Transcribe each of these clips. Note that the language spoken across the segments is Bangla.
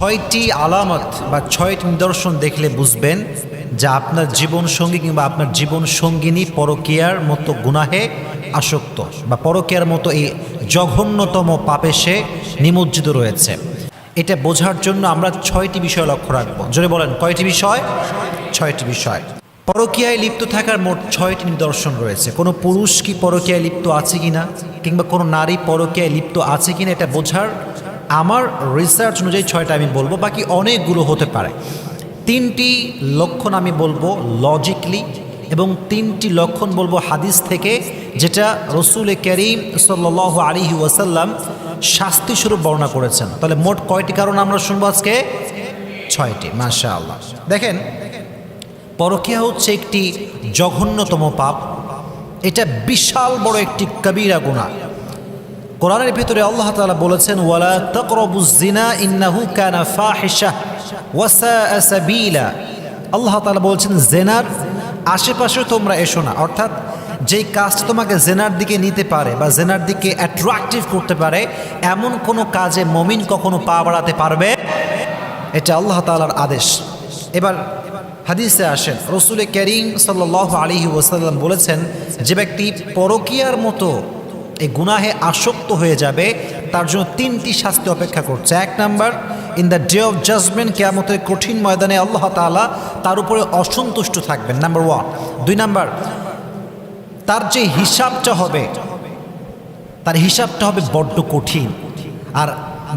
ছয়টি আলামত বা ছয়টি নিদর্শন দেখলে বুঝবেন যে আপনার জীবন সঙ্গী কিংবা আপনার জীবন সঙ্গিনী পরকীয়ার মতো গুনাহে আসক্ত বা পরকীয়ার মতো এই জঘন্যতম পাপে সে নিমজ্জিত রয়েছে। এটা বোঝার জন্য আমরা ছয়টি বিষয় লক্ষ্য রাখব। জোরে বলেন, কয়টি বিষয়? ছয়টি বিষয়। পরকীয়ায় লিপ্ত থাকার মোট ছয়টি নিদর্শন রয়েছে। কোনো পুরুষ কি পরকীয়ায় লিপ্ত আছে কিনা? কিংবা কোনো নারী পরকীয়ায় লিপ্ত আছে কিনা এটা বোঝার আমার রিসার্চ অনুযায়ী ছয়টা আমি বলব, বাকি অনেকগুলো হতে পারে। তিনটি লক্ষণ আমি বলব লজিকলি এবং তিনটি লক্ষণ বলব হাদিস থেকে, যেটা রসুল করিম সাল্ল আলিহি ওয়াসাল্লাম শাস্তিস্বরূপ বর্ণনা করেছেন। তাহলে মোট কয়টি কারণ আমরা শুনব আজকে? ছয়টি মাশা আল্লাহ দেখেন, পরকীয়া হচ্ছে একটি জঘন্যতম পাপ। এটা বিশাল বড় একটি কবিরা গুণা কোরআনের ভিতরে আল্লাহ তালা বলেছেন, ওয়ালা তাকরাবুজ জিনা ইন্নাহু কানা ফাহিশা ওয়াসাআ সাবিলা। আল্লাহ তালা বলছেন, জেনার আশেপাশে তোমরা এসো না। অর্থাৎ যেই কাজটা তোমাকে জেনার দিকে নিতে পারে বা জেনার দিকে অ্যাট্রাকটিভ করতে পারে, এমন কোনো কাজে মমিন কখনো পা বাড়াতে পারবে? এটা আল্লাহ তাআলার আদেশ। এবার হাদিসে আসেন রসুল করিম সাল্লাহ আলী ওসাল্লাম বলেছেন, যে ব্যক্তি পরকিয়ার মতো এই গুনাহে আসক্ত হয়ে যাবে, তার জন্য তিনটি শাস্তি অপেক্ষা করছে। এক number in the day of judgement কেয়ামতের কঠিন ময়দানে আল্লাহ তালা তার উপরে অসন্তুষ্ট থাকবেন। নাম্বার ওয়ান দুই নাম্বার, তার যে হিসাবটা হবে, তার হিসাবটা হবে বড্ড কঠিন। আর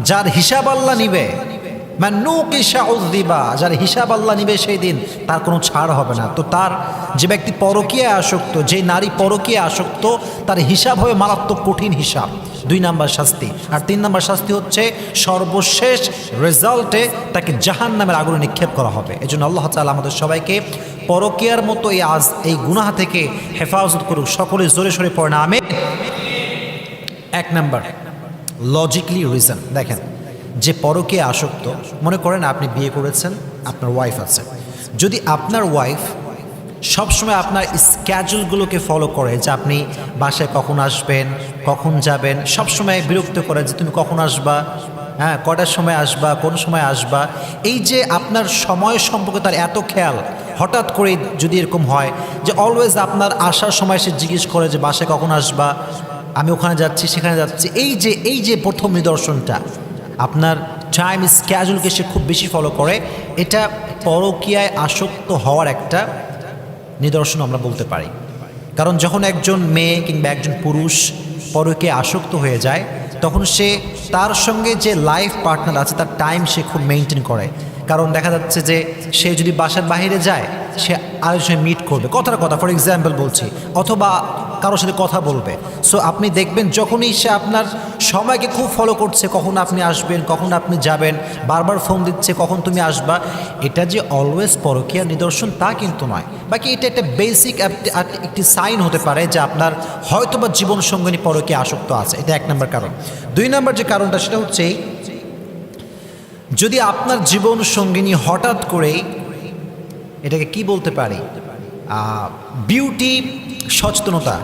যার হিসাব আল্লাহ নিবে দিবা যার হিসাব আল্লাহ নিবে সেই দিন, তার কোনো ছাড় হবে না। তো তার যে ব্যক্তি পরকীয় আসক্ত, যে নারী পরকীয় আসক্ত, তার হিসাব হবে মারাত্মক কঠিন হিসাব। দুই নাম্বার শাস্তি। আর তিন নাম্বার শাস্তি হচ্ছে, সর্বশেষ রেজাল্টে তাকে জাহান নামের আগুনে নিক্ষেপ করা হবে। এই জন্য আল্লাহ তালা আমাদের সবাইকে পরকীয়ার মতো এই আজ, এই গুনাহা থেকে হেফাজত করুক। সকলে জোরে সরে পড়ে না আমি এক নাম্বার লজিকলি রিজন দেখেন যে পরকে আসক্ত, মনে করেন আপনি বিয়ে করেছেন, আপনার ওয়াইফ আছে। যদি আপনার ওয়াইফ সবসময় আপনার স্ক্যাজুলগুলোকে ফলো করে যে আপনি বাসায় কখন আসবেন, কখন যাবেন, সবসময় বিরক্ত করে যে তুমি কখন আসবা হ্যাঁ কটার সময় আসবা, কোন সময় আসবা, এই যে আপনার সময় সম্পর্কে তার এত খেয়াল, হঠাৎ করে যদি এরকম হয় যে অলওয়েজ আপনার আসার সময় সে জিজ্ঞেস করে যে বাসায় কখন আসবা, আমি ওখানে যাচ্ছি, সেখানে যাচ্ছি, এই যে এই যে প্রথম নিদর্শনটা আপনার টাইম স্ক্যাজুলকে সে খুব বেশি ফলো করে, এটা পরকীয়ায় আসক্ত হওয়ার একটা নিদর্শন আমরা বলতে পারি। কারণ যখন একজন মেয়ে কিংবা একজন পুরুষ পরকে আসক্ত হয়ে যায়, তখন সে তার সঙ্গে যে লাইফ পার্টনার আছে, তার টাইম সে খুব মেনটেন করে। কারণ দেখা যাচ্ছে যে সে যদি বাসার বাইরে যায়, সে আরেকজনের সঙ্গে মিট করবে। কথার কথা ফর এক্সাম্পল বলছি, অথবা কারোর সাথে কথা বলবে। সো আপনি দেখবেন যখনই সে আপনার সময়কে খুব ফলো করছে, কখন আপনি আসবেন, কখন আপনি যাবেন, বারবার ফোন দিচ্ছে, কখন তুমি আসবা, এটা যে অলওয়েজ পরকীয়ার নিদর্শন তা কিন্তু নয়। বাকি এটা একটা বেসিক একটি সাইন হতে পারে যে আপনার হয়তো বা জীবনসঙ্গিনী পরকীয়া আসক্ত আছে। এটা এক নম্বর কারণ। দুই নম্বর যে কারণটা, সেটা হচ্ছে যদি আপনার জীবন সঙ্গিনী হঠাৎ করেই, এটাকে কি বলতে পারি? বিউটি সচেতনতা।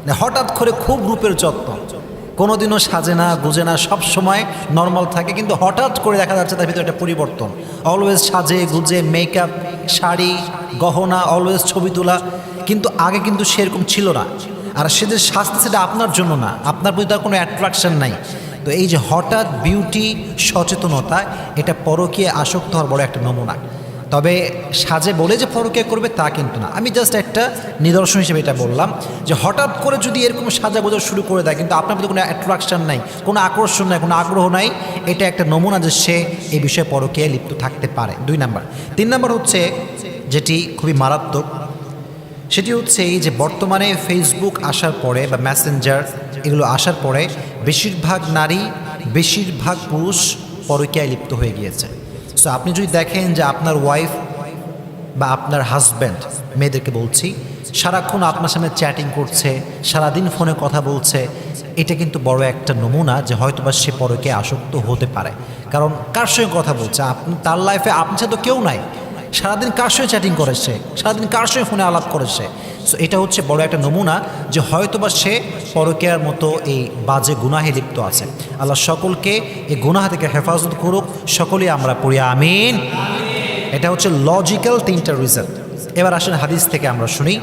মানে হঠাৎ করে খুব রূপের যত্ন। কোনোদিনও সাজে না, গুজে না, সব সময় নর্মাল থাকে, কিন্তু হঠাৎ করে দেখা যাচ্ছে তার ভিতরে একটা পরিবর্তন। অলওয়েজ সাজে, গুজে মেকআপ শাড়ি, গহনা অলওয়েজ ছবি তোলা, কিন্তু আগে কিন্তু সেরকম ছিল না। আর সে যে স্বাস্থ্য সেটা আপনার জন্য না। আপনার প্রতি তার কোনো অ্যাট্রাকশন নাই। তো এই যে হঠাৎ বিউটি সচেতনতা, এটা পরকীয় আসক্ত হওয়ার বড় একটা নমুনা। তবে সাজে বলে যে পরকিয়া করবে তা কিন্তু না। আমি জাস্ট একটা নিদর্শন হিসেবে এটা বললাম যে হঠাৎ করে যদি এরকম সাজা বোঝা শুরু করে দেয়, কিন্তু আপনার প্রতি কোনো অ্যাট্রাকশন নাই, কোনো আকর্ষণ নাই, কোনো আগ্রহ নাই, এটা একটা নমুনা যে সে এই বিষয়ে পরকীয়ায় লিপ্ত থাকতে পারে। দুই নাম্বার। তিন নাম্বার হচ্ছে যেটি খুবই মারাত্মক, সেটি হচ্ছে এই যে বর্তমানে ফেসবুক আসার পরে বা মেসেঞ্জার এগুলো আসার পরে বেশিরভাগ নারী, বেশিরভাগ পুরুষ পরকীয়ায় লিপ্ত হয়ে গিয়েছে। সো আপনি যদি দেখেন যে আপনার ওয়াইফ বা আপনার হাজব্যান্ড মেয়েদেরকে বলছি, সারাক্ষণ আপনার সামনে চ্যাটিং করছে, সারাদিন ফোনে কথা বলছে, এটা কিন্তু বড় একটা নমুনা যে হয়তোবা সে পরকে আসক্ত হতে পারে। কারণ কার সঙ্গে কথা বলছে? আপনি, তার লাইফে আপনার সাথে তো কেউ নাই। সারাদিন কার সঙ্গে চ্যাটিং করেছে? সারাদিন কার সঙ্গে ফোনে আলাপ করেছে? সো এটা হচ্ছে বড় একটা নমুনা যে হয়তোবা সে পরকেয়ার মতো এই বাজে গুনাহে লিপ্ত আছে। আল্লাহ সকলকে এই গুনাহ থেকে হেফাজত করুক। সকলেই আমরা পড়ি, আমিন। এটা হচ্ছে লজিক্যাল তিনটা রিজন এবার আসেন হাদিস থেকে আমরা শুনি।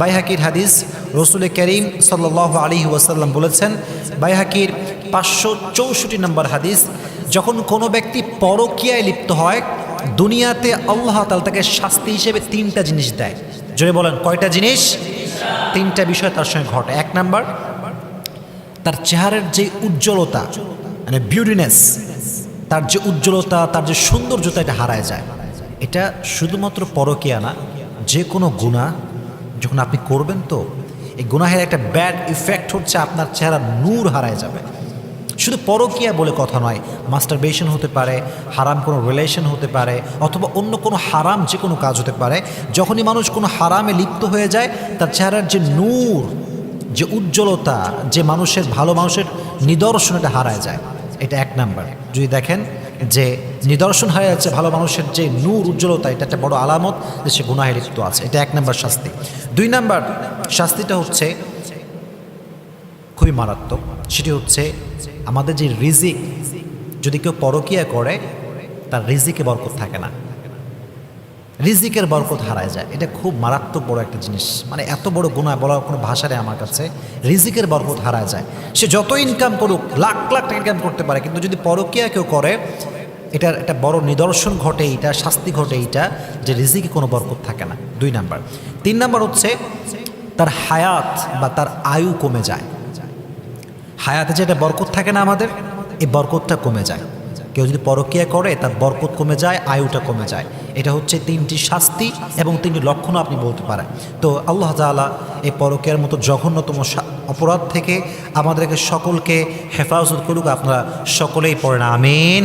বাইহাকির হাদিস, রসুল করিম সাল্লাহ আলী ওয়াসাল্লাম বলেছেন, বাইহাকির পাঁচশো চৌষট্টি নম্বর হাদিস, যখন কোনো ব্যক্তি পরকীয়ায় লিপ্ত হয় দুনিয়াতে আল্লাহ তাল তাকে শাস্তি হিসেবে তিনটা জিনিস দেয়। যদি বলেন, কয়টা জিনিস? তিনটা বিষয় তার সঙ্গে ঘটে। এক নাম্বার, তার চেহারার যে উজ্জ্বলতা মানে বিউটিনেস তার যে উজ্জ্বলতা, তার যে সৌন্দর্যতা এটা হারায় যায়। এটা শুধুমাত্র পরকীয়া না, যে কোনো গুণা যখন আপনি করবেন তো, এই গুনাহের একটা ব্যাড ইফেক্ট হচ্ছে আপনার চেহারা নূর হারায় যাবে। শুধু পরকীয়া বলে কথা নয় মাস্টারবেশন হতে পারে, হারাম কোনো রিলেশন হতে পারে, অথবা অন্য কোনো হারাম যে কোনো কাজ হতে পারে, যখনই মানুষ কোনো হারামে লিপ্ত হয়ে যায়, তার চেহারার যে নূর, যে উজ্জ্বলতা, যে মানুষের ভালো মানুষের নিদর্শন এটা হারায় যায়। এটা এক নাম্বার। যদি দেখেন যে নিদর্শন হারিয়ে যাচ্ছে ভালো মানুষের যে নূর, উজ্জ্বলতা, এটা একটা বড় আলামত যে সে গুনাহে লিপ্ত আছে। এটা এক নাম্বার শাস্তি। দুই নাম্বার শাস্তিটা হচ্ছে খুবই মারাত্মক। সেটি হচ্ছে আমাদের যে রিজিক, যদি কেউ পরকিয়া করে, তার রিজিকে বরকত থাকে না। রিজিকের বরকত হারায় যায়। এটা খুব মারাত্মক বড় একটা জিনিস। মানে এত বড় গুণা বলার কোনো ভাষা নেই আমার কাছে। রিজিকের বরকত হারায় যায়। সে যত ইনকাম করুক, লাখ লাখ টাকা ইনকাম করতে পারে, কিন্তু যদি পরকিয়া কেউ করে, এটার একটা বড় নিদর্শন ঘটে এইটা, শাস্তি ঘটে এইটা, যে রিজিকে কোনো বরকত থাকে না। দুই নাম্বার। তিন নাম্বার হচ্ছে, তার হায়াত বা তার আয়ু কমে যায়। হায়াতে যেটা বরকত থাকে না আমাদের, এই বরকতটা কমে যায়। কেউ যদি পরকিয়া করে, তার বরকত কমে যায়, আয়ুটা কমে যায়। এটা হচ্ছে তিনটি শাস্তি এবং তিনটি লক্ষণও আপনি বলতে পারেন। তো আল্লাহ তালা এই পরকিয়ার মতো জঘন্যতম অপরাধ থেকে আমাদেরকে সকলকে হেফাজত করুক। আপনারা সকলেই পড়েন, আমিন।